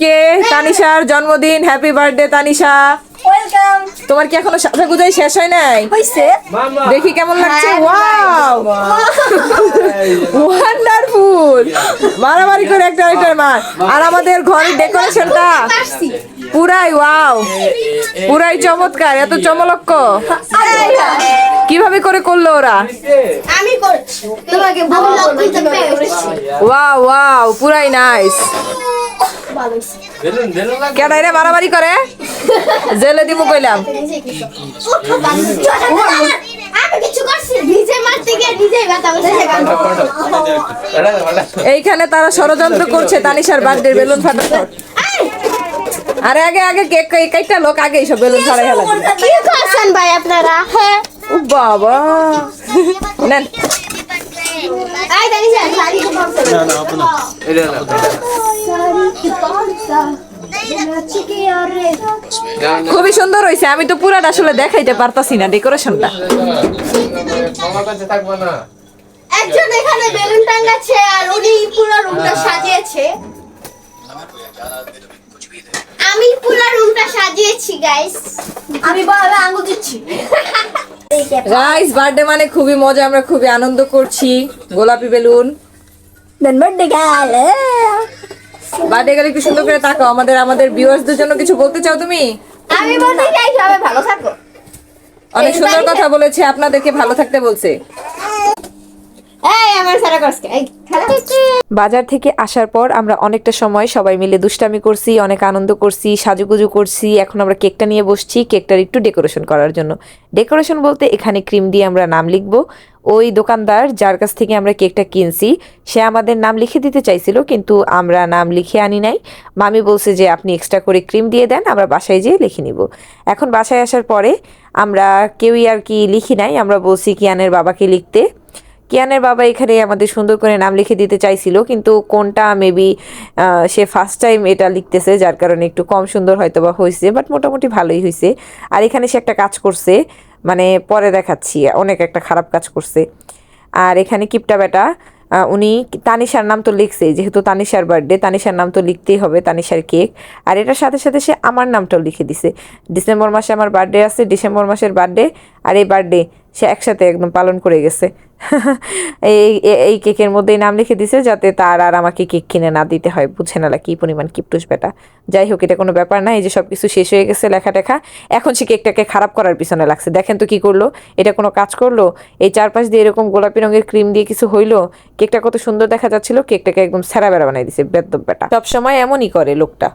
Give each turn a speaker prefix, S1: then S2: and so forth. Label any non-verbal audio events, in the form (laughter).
S1: আজকে তানিশার জন্মদিন happy birthday Tanisha.
S2: Welcome
S1: তোমার কি এখনও সাজা গুজাই শেষ হয় নাই?
S2: হইছে।
S1: দেখি কেমন লাগছে। ওয়াও ওয়ান্ডারফুল মারামারি করে একটা আরেকটার মার আর আমাদের ঘরের ডেকোরেশনটা পুরাই ওয়াও পুরাই চমৎকার এত চমলক্ক। কীভাবে করে করল ওরা?
S2: আমি তোমাকে ভালো লাগতে
S1: ওয়াও ওয়াও পুরাই নাইস কেন এরা মারামারি করে? জেলে দিব কইলাম। এইখানে তারা ষড়যন্ত্র করছে তানিশার বার্থডে বেলুন ফাটানো আরে আগে আগে কেক কেকটা লোক আগে এইসব বেলুন ফাটাই হেলা
S2: কি করছেন ভাই আপনারা হ্যাঁ
S1: ও বাবা। নেন।
S2: আই জানি শাড়ি
S3: না। না আপনা এটা না।
S1: খুবই সুন্দর হয়েছে আমি তো পুরাটা আসলে দেখাইতে পারতাছি না ডেকোরেশনটা।
S2: একজন এখানে বেলুন টাঙ্গাচ্ছে আর উনি পুরো রুমটা সাজিয়েছে। আমি পুরো রুমটা সাজিয়েছি গাইস আমি বাবা আঙ্গুল দিচ্ছি।
S1: গাইস বার্থডে মানে খুবই মজা আমরা খুবই আনন্দ করছি। গোলাপি বেলুন।
S2: বার্থডে গাল
S1: বার্থডে গেলে কি সুন্দর করে তাকাও। আমাদের আমাদের ভিউয়ার্সদের জন্য কিছু বলতে চাও তুমি?
S2: আমি বলতে চাই সবাই ভালো থাকো।
S1: অনেক সুন্দর কথা বলেছে আপনাদেরকে ভালো থাকতে বলছে
S2: এই আমার সারা করছে এই খেলা
S1: বাজার থেকে আসার পর আমরা অনেকটা সময় সবাই মিলে দুষ্টামি করছি, অনেক আনন্দ করছি, সাজুগুজু করছি। এখন আমরা কেকটা নিয়ে বসছি, কেকটার একটু ডেকোরেশন করার জন্য। ডেকোরেশন বলতে এখানে ক্রিম দিয়ে আমরা নাম লিখব। ওই দোকানদার যার কাছ থেকে আমরা কেকটা কিনছি, সে আমাদের নাম লিখে দিতে চাইছিল, কিন্তু আমরা নাম লিখে আনি নাই। মামি বলছে যে, আপনি এক্সট্রা করে ক্রিম দিয়ে দেন, আমরা বাসায় যেয়ে লিখে নিব। এখন বাসায় আসার পরে আমরা কেউই আর কি লিখি নাই, আমরা বলছি কিয়ানের বাবাকে লিখতে। কিয়ানের বাবা এখানে আমাদের সুন্দর করে নাম লিখে দিতে চাইছিল, কিন্তু কোনটা মেবি সে ফার্স্ট টাইম এটা লিখতেছে, যার কারণে একটু কম সুন্দর হয়তো বা হয়েছে বাট মোটামুটি ভালোই হয়েছে। আর এখানে সে একটা কাজ করছে মানে পরে দেখাচ্ছি, অনেক একটা খারাপ কাজ করছে। আর এখানে কিপটা বেটা উনি তানিশার নাম তো লিখছে, যেহেতু তানিশার বার্থডে তানিশার নাম তো লিখতেই হবে, তানিশার কেক আর এটার সাথে সাথে সে আমার নামটাও লিখে দিছে। ডিসেম্বর মাসে আমার বার্থডে আছে, ডিসেম্বর মাসের বার্থডে আর এই বার্থডে সে একসাথে একদম পালন করে গেছে। (laughs) এই এই কেকের মধ্যেই নাম লিখে দিছে যাতে তার আর আমাকে কেক কিনে না দিতে হয়। বুঝে না কি পরিমাণ কিপটুস বেটা। যাই হোক, এটা কোনো ব্যাপার না, এই যে সব কিছু শেষ হয়ে গেছে লেখা টেখা এখন সে কেকটাকে খারাপ করার পিছনে লাগছে। দেখেন তো কি করল, এটা কোনো কাজ করল? এই চারপাশ দিয়ে এরকম গোলাপি রঙের ক্রিম দিয়ে কিছু হইল? কেকটা কত সুন্দর দেখা যাচ্ছিল, কেকটাকে একদম সেরা বেড়া বানাই দিছে বেদ্য বেটা। সবসময় এমনই করে লোকটা।